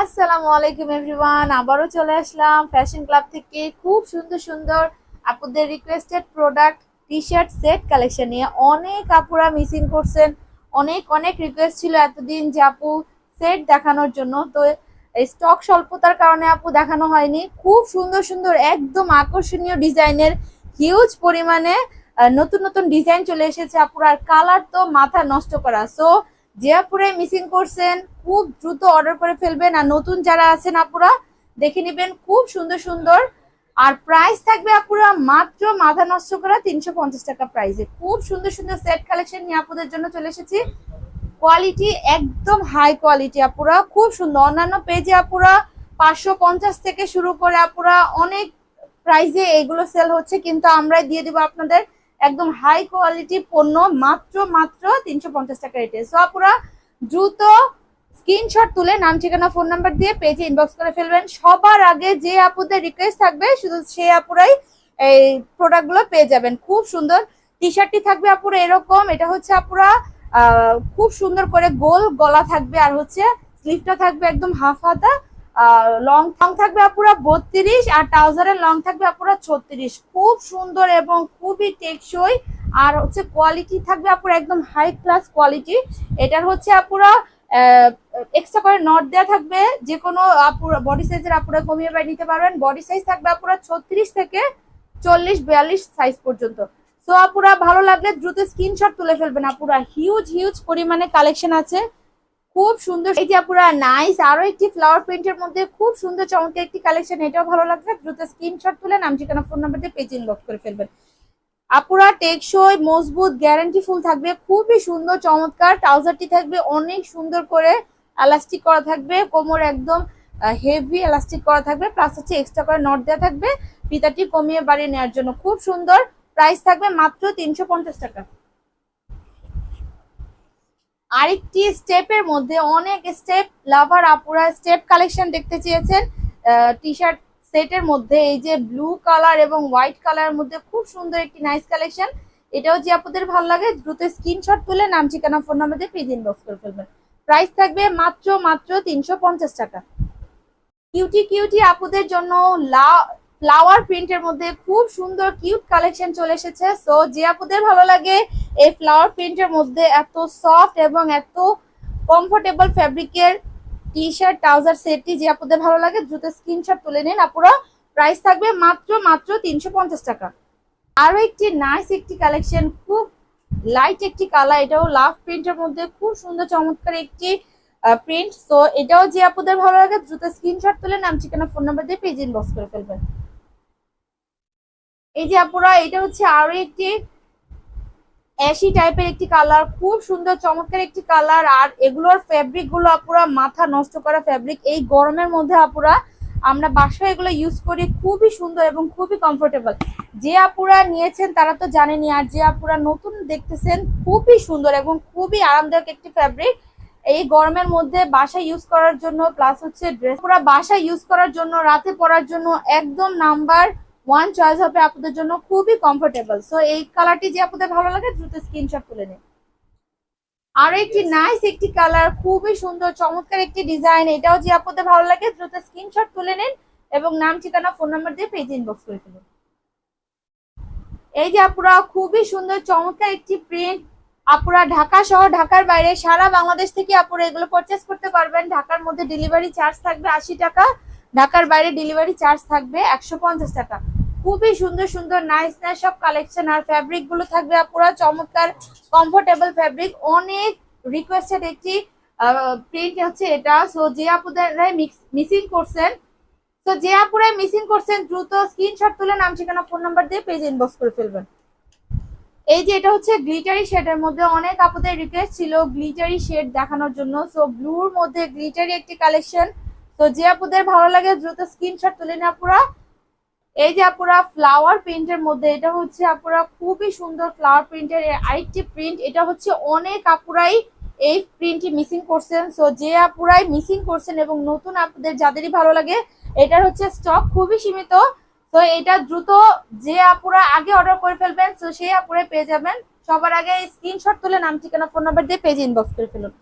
আসসালামু আলাইকুম এভরিওয়ান, আবারও চলে আসলাম ফ্যাশন ক্লাব থেকে। খুব সুন্দর সুন্দর আপুদের requested product T shirt set collection নিয়ে অনেক আপুরা মিসিং করছেন। অনেক অনেক রিকোয়েস্ট ছিল এতদিন যে আপু সেট দেখানোর জন্য। তো এই স্টক স্বল্পতার কারণে আপু দেখানো হয়নি। খুব সুন্দর সুন্দর, একদম আকর্ষণীয় ডিজাইনের হিউজ পরিমাণে নতুন নতুন ডিজাইন চলে এসেছে আপুরা। আর কালার তো মাথা নষ্ট করা। সো যে মিসিং করছেন, খুব দ্রুত অর্ডার করে ফেলবেন। আর নতুন যারা আছেন আপুরা, দেখে নেবেন খুব সুন্দর সুন্দর। আর প্রাইস থাকবে আপুরা মাত্র মাথা নষ্ট করা তিনশো পঞ্চাশ টাকা প্রাইসে খুব সুন্দর সুন্দর সেট কালেকশন নিয়ে আপুদের জন্য চলে এসেছি। কোয়ালিটি একদম হাই কোয়ালিটি আপুরা, খুব সুন্দর। অন্যান্য পেজে আপুরা পাঁচশো পঞ্চাশ থেকে শুরু করে আপুরা অনেক প্রাইসে এগুলো সেল হচ্ছে। কিন্তু আমরাই দিয়ে দিব আপনাদের একদম হাই কোয়ালিটি পণ্য মাত্র মাত্র তিনশো পঞ্চাশ টাকা রেটে সো আপুরা দ্রুত স্ক্রিনশট তুলে নাম, ঠিকানা ফোন নাম্বার দিয়ে পেজে ইনবক্স করে ফেলবেন। সবার আগে যে আপুদের রিকোয়েস্ট থাকবে, শুধু সেই আপুরাই এই প্রোডাক্টগুলো পেয়ে যাবেন। খুব সুন্দর টি শার্টটি থাকবে আপুরা এরকম। এটা হচ্ছে আপুরা খুব সুন্দর করে গোল গলা থাকবে আর হচ্ছে স্লিভটা থাকবে একদম হাফ হাতা। লং লং থাকবে আপুরা বত্রিশ আর ট্রাউজারের লং থাকবে আপুরা ছত্রিশ। খুব সুন্দর এবং খুবই টেকসই। আর হচ্ছে কোয়ালিটি থাকবে আপুরা একদম হাই ক্লাস কোয়ালিটি এটার হচ্ছে আপুরা এক্সট্রা করে নট দেওয়া থাকবে। যে কোনো আপুরা বডি সাইজের আপুরা কমিয়ে বাড়িয়ে নিতে পারবেন। বডি সাইজ থাকবে আপুরা ছত্রিশ থেকে চল্লিশ, বিয়াল্লিশ সাইজ পর্যন্ত। সো আপুরা ভালো লাগলে দ্রুত স্ক্রিনশট তুলে ফেলবেন। আপুরা হিউজ হিউজ পরিমাণে কালেকশন আছে। খুব সুন্দর। এই যে আপুরা নাইস আরও একটি ফ্লাওয়ার প্রিন্টের মধ্যে খুব সুন্দর চমৎকার একটি কালেকশন এটাও ভালো লাগবে দ্রুত স্ক্রিনশট তুলে নাম, ঠিকানা ফোন নাম্বার দিয়ে পেজ ইনবক্স করে ফেলবেন। আপুরা, টেকসই, মজবুত গ্যারান্টি ফুল থাকবে। খুবই সুন্দর, চমৎকার ট্রাউজারটি থাকবে, অনেক সুন্দর করে এলাস্টিক করা থাকবে। কোমর একদম হেভি এলাস্টিক করা থাকবে। প্লাস হচ্ছে এক্সট্রা করে নট দেওয়া থাকবে। ফিতাটি কমিয়ে বাড়িয়ে নেওয়ার জন্য খুব সুন্দর। প্রাইস থাকবে মাত্র তিনশো পঞ্চাশ টাকা। আরেকটি স্টেপের মধ্যে অনেক স্টেপ, লাভার আপুরা স্টেপ কালেকশন দেখতে চেয়েছেন। টি শার্ট সেটের মধ্যে এই যে ব্লু কালার এবং হোয়াইট কালারের মধ্যে খুব সুন্দর একটি নাইস কালেকশন এটাও যে আপনাদের ভালো লাগে, দ্রুত স্ক্রিনশট তুলে নাম, ঠিকানা ফোন নাম্বার দিয়ে পেজ ইনবক্স করে ফেলবেন। প্রাইস থাকবে মাত্র মাত্র তিনশো পঞ্চাশ টাকা। কিউটি কিউটি আপুদের জন্য লা ফ্লাওয়ার প্রিন্টের মধ্যে খুব সুন্দর কিউট কালেকশন চলে এসেছে। সো যে আপুদের ভালো লাগে, এই ফ্লাওয়ার প্রিন্টের মধ্যে এত সফট এবং এত কমফোর্টেবল ফ্যাব্রিকের টি শার্ট ট্রাউজার সেটটি যে আপুদের ভালো লাগে, দ্রুত স্ক্রিনশট তুলে নিন। আপুরা প্রাইস থাকবে মাত্র মাত্র তিনশো পঞ্চাশ টাকা। আরও একটি নাইস একটি কালেকশন খুব লাইট একটি কালার এটাও লাভ প্রিন্টের মধ্যে খুব সুন্দর, চমৎকার একটি প্রিন্ট তো এটাও যে আপুদের ভালো লাগে, দ্রুত স্ক্রিনশট তুলে নাম ঠিকানা ফোন নাম্বার দিয়ে পেজ ইনবক্স করে ফেলবেন। এই যে আপুরা, এটা হচ্ছে আরও একটি অ্যাশি টাইপের একটি কালার খুব সুন্দর, চমৎকার একটি কালার আর এগুলোর ফ্যাব্রিকগুলো আপুরা মাথা নষ্ট করা ফ্যাব্রিক এই গরমের মধ্যে আপুরা, আমরা বাসায় এগুলো ইউজ করি, খুবই সুন্দর এবং খুবই কমফোর্টেবল যে আপুরা নিয়েছেন, তারা তো জানেনি, আর যে আপুরা নতুন দেখতেছেন, খুবই সুন্দর এবং খুবই আরামদায়ক একটি ফ্যাব্রিক এই গরমের মধ্যে বাসা ইউজ করার জন্য প্লাস হচ্ছে ড্রেস পুরা বাসা ইউজ করার জন্য, রাতে পরার জন্য একদম নাম্বার ওয়ান চয়েস হবে আপনাদের জন্য খুবই কমফোর্টেবল সো এই কালারটি যে আপনাদের ভালো লাগে দ্রুত স্ক্রিনশট তুলে নিন। আরও একটি নাইস একটি কালার খুবই সুন্দর চমৎকার একটি ডিজাইন এটাও যে আপনাদের ভালো লাগে দ্রুত স্ক্রিনশট তুলে নিন এবং নাম ঠিকানা ফোন নাম্বার দিয়ে পেজ ইনবক্স করে ফেলুন। এই যে আপুরা খুবই সুন্দর চমৎকার একটি প্রিন্ট আপুরা ঢাকা সহ ঢাকার বাইরে সারা বাংলাদেশ থেকে আপুরা এগুলো পারচেস করতে পারবেন। ঢাকার মধ্যে ডেলিভারি চার্জ থাকবে আশি টাকা। ঢাকার বাইরে ডেলিভারি চার্জ থাকবে একশো পঞ্চাশ টাকা। খুবই সুন্দর সুন্দর নাইস নাইস সব কালেকশন আর ফ্যাব্রিকগুলো থাকবে পুরো চমৎকার কমফোর্টেবল ফ্যাব্রিক অনেক রিকোয়েস্টেড একটি প্রিন্ট হচ্ছে এটা। সো যে আপুদের মিসিং করছেন তো যে আপুরাই মিসিং করছেন, দ্রুত স্ক্রিনশট তুলে নাম, ঠিকানা ফোন নাম্বার দিয়ে পেজ ইনবক্স করে ফেলবেন। এই যে এটা হচ্ছে গ্লিটারি শেডের মধ্যে অনেক আপুদের রিকোয়েস্ট ছিল গ্লিটারি শেড দেখানোর জন্য। সো ব্লুর মধ্যে গ্লিটারি একটি কালেকশন তো যে আপুদের ভালো লাগে, দ্রুত স্ক্রিনশট তুলে নিন আপুরা। এই যে আপুরা ফ্লাওয়ার প্রিন্টের মধ্যে, এটা হচ্ছে আপুরা খুবই সুন্দর ফ্লাওয়ার প্রিন্টের আরেকটি প্রিন্ট এটা হচ্ছে অনেক আপুরাই এই প্রিন্টটি মিসিং করছেন। সো যে আপুরাই মিসিং করছেন এবং নতুন আপুদের যাদেরই ভালো লাগে, এটার হচ্ছে স্টক খুবই সীমিত। তো এটা দ্রুত যে আপুরা আগে অর্ডার করে ফেলবেন তো সেই আপুরাই পেয়ে যাবেন। সবার আগে স্ক্রিনশট তুলে নাম, ঠিকানা ফোন নাম্বার দিয়ে পেজ ইনবক্স করে ফেলুন।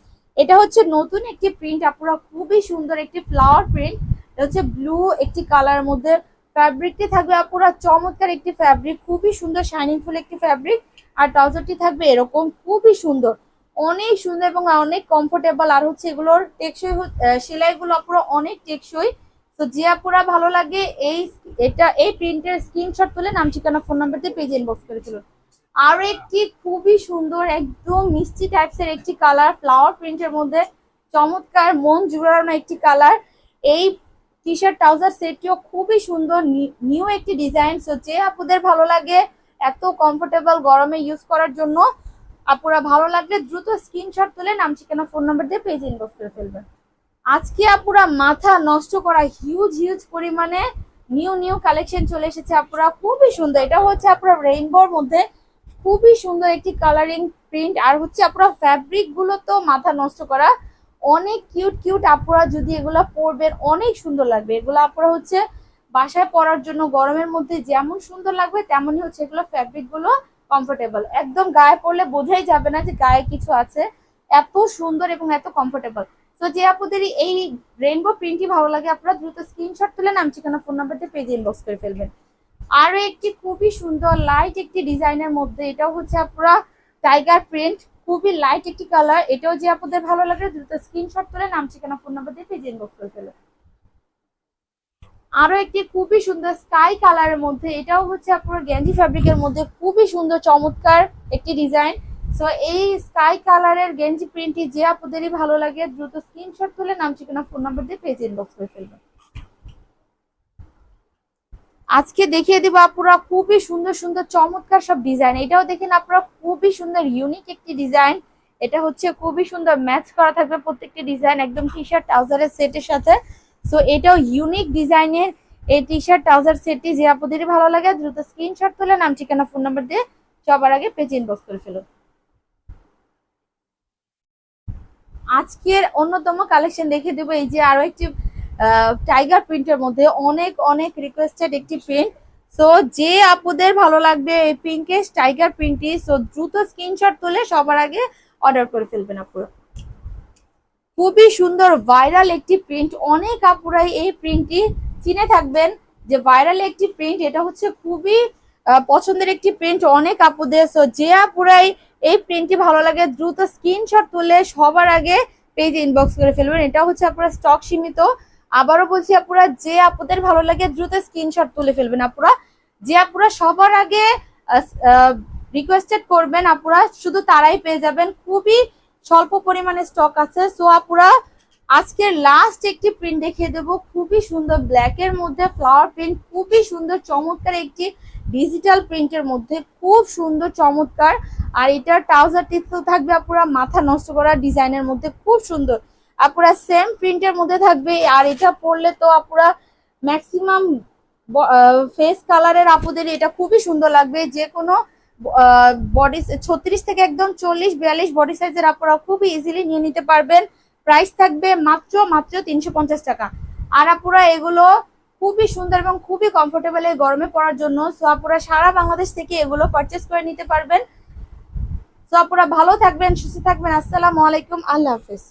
এটা হচ্ছে নতুন একটি প্রিন্ট আপুরা খুবই সুন্দর একটি ফ্লাওয়ার প্রিন্ট এটা হচ্ছে ব্লু একটি কালার মধ্যে ফ্যাব্রিকটি থাকবে, আপুরা চমৎকার একটি ফ্যাব্রিক খুবই সুন্দর শাইনিং ফুল একটি ফ্যাব্রিক আর ট্রাউজারটি থাকবে এরকম, খুবই সুন্দর। অনেক সুন্দর এবং অনেক কমফোর্টেবল আর হচ্ছে এগুলোর টেকসই সেলাইগুলো পুরো অনেক টেকসই। তো যে আপুরা ভালো লাগে, এই এটা, এই প্রিন্টের স্ক্রিনশট তুলে নাম, ঠিকানা ফোন নাম্বার দিয়ে পেজ ইনবক্স করে ফেলুন আরও একটি খুবই সুন্দর, একদম মিষ্টি টাইপসের একটি কালার ফ্লাওয়ার প্রিন্টের মধ্যে চমৎকার, মন জুড়ানো একটি কালার এই টি শার্ট ট্রাউজার সেটটিও খুবই সুন্দর নিউ একটি ডিজাইন সো যে আপুদের ভালো লাগে, এত কমফোর্টেবল গরমে ইউজ করার জন্য, আপুরা ভালো লাগলে দ্রুত স্ক্রিনশট তুলে নাম, ঠিকানা ফোন নাম্বার দিয়ে পেজ ইনবক্স করে ফেলবেন। আজকে আপুরা মাথা নষ্ট করা হিউজ হিউজ পরিমাণে নিউ নিউ কালেকশন চলে এসেছে আপুরা। খুবই সুন্দর। এটা হচ্ছে আপনার রেইনবোর মধ্যে খুবই সুন্দর একটি কালারিং প্রিন্ট আর হচ্ছে আপনারা ফ্যাব্রিকগুলো তো মাথা নষ্ট করা। অনেক কিউট কিউট আপুরা যদি এগুলা পরবেন, অনেক সুন্দর লাগবে। এগুলো আপুরা হচ্ছে বাসায় পরার জন্য গরমের মধ্যে যেমন সুন্দর লাগবে, তেমনই হচ্ছে এগুলো ফ্যাব্রিকগুলো কমফোর্টেবল একদম গায়ে পরলে বোঝাই যাবে না যে গায়ে কিছু আছে। এত সুন্দর এবং এত কমফোর্টেবল তো যে আপুদের এই রেইনবো প্রিন্টই ভালো লাগে আপনারা দ্রুত স্ক্রিনশট তুলে নাম, ঠিকানা ফোন নাম্বার দিয়ে পেজে ইনবক্স করে ফেলবেন। আরও একটি খুবই সুন্দর লাইট একটি ডিজাইনের মধ্যে। এটাও হচ্ছে আপনারা টাইগার প্রিন্ট খুবই লাইট একটি কালার এটাও যে আপনাদের ভালো লাগে দ্রুত স্ক্রিনশট তুলে নাম, ঠিকানা ফোন নাম্বার দিয়ে পেজ ইনবক্স করে ফেলবেন আরও একটি খুবই সুন্দর স্কাই কালারের মধ্যে, এটাও হচ্ছে আপনার গেঞ্জি ফ্যাব্রিকের মধ্যে খুবই সুন্দর, চমৎকার একটি ডিজাইন সো এই স্কাই কালারের গেঞ্জি প্রিন্টটি যে আপনাদেরই ভালো লাগে, দ্রুত স্ক্রিনশট তুলে নাম, ঠিকানা ফোন নাম্বার দিয়ে পেজ ইনবক্স করে ফেলবেন আজকে দেখিয়ে দিব আপুরা খুবই সুন্দর সুন্দর, চমৎকার সব ডিজাইন এটাও দেখেন আপনারা খুবই সুন্দর ইউনিক একটি ডিজাইন এটা হচ্ছে খুবই সুন্দর ম্যাচ করা থাকবে প্রত্যেকটি ডিজাইন একদম টি শার্ট ট্রাউজারের সেটের সাথে। সো এটাও ইউনিক ডিজাইনের এই টি শার্ট ট্রাউজার সেটটি যে আপনাদেরই ভালো লাগে, দ্রুত স্ক্রিনশট তুলে নাম, ঠিকানা ফোন নাম্বার দিয়ে সবার আগে পেজ ইনবক্স করে ফেলুন। আজকের অন্যতম কালেকশন দেখিয়ে দেবো, এই যে আরও একটি টাইগার প্রিন্টের মধ্যে অনেক অনেক রিকোয়েস্টেড একটি প্রিন্ট সো যে আপুদের ভালো লাগবে এই পিঙ্কেশ টাইগার প্রিন্টটি সো দ্রুত স্ক্রিনশট তুলে সবার আগে অর্ডার করে ফেলবেন আপুরা খুবই সুন্দর ভাইরাল একটি প্রিন্ট অনেক আপুরাই এই প্রিন্টটি চিনে থাকবেন যে ভাইরাল একটি প্রিন্ট এটা হচ্ছে খুবই পছন্দের একটি প্রিন্ট অনেক আপুদের সো যে আপুরাই এই প্রিন্টটি ভালো লাগে, দ্রুত স্ক্রিনশট তুলে সবার আগে পেজ ইনবক্স করে ফেলবেন। এটা হচ্ছে আপনার স্টক সীমিত। আবারও বলছি আপুরা, যে আপুদের ভালো লাগে দ্রুত স্ক্রিনশট তুলে ফেলবেন আপুরা। যে আপুরা সবার আগে রিকোয়েস্টেড করবেন আপুরা, শুধু তারাই পেয়ে যাবেন। খুবই স্বল্প পরিমাণে স্টক আছে। সো আপুরা, আজকের লাস্ট একটি প্রিন্ট দেখিয়ে দেবো। খুবই সুন্দর ব্ল্যাক এর মধ্যে ফ্লাওয়ার প্রিন্ট খুবই সুন্দর, চমৎকার একটি ডিজিটাল প্রিন্টের মধ্যে। খুব সুন্দর, চমৎকার। আর এটা ট্রাউজারটি তো থাকবে আপুরা, মাথা নষ্ট করা ডিজাইনের মধ্যে। খুব সুন্দর। আপুরা সেম প্রিন্টের মধ্যে থাকবে। আর এটা পরলে তো আপুরা ম্যাক্সিমাম ফেস কালারের আপুদের এটা খুবই সুন্দর লাগবে। যে কোনো বডি ছত্রিশ থেকে একদম চল্লিশ, বিয়াল্লিশ বডি সাইজের আপুরা খুবই ইজিলি নিয়ে নিতে পারবেন। প্রাইস থাকবে মাত্র মাত্র তিনশো পঞ্চাশ টাকা। আর আপুরা এগুলো খুবই সুন্দর এবং খুবই কমফোর্টেবল এই গরমে পড়ার জন্য। সো আপুরা সারা বাংলাদেশ থেকে এগুলো পারচেস করে নিতে পারবেন। সো আপুরা ভালো থাকবেন, সুস্থ থাকবেন। আসসালামু আলাইকুম, আল্লাহ হাফেজ।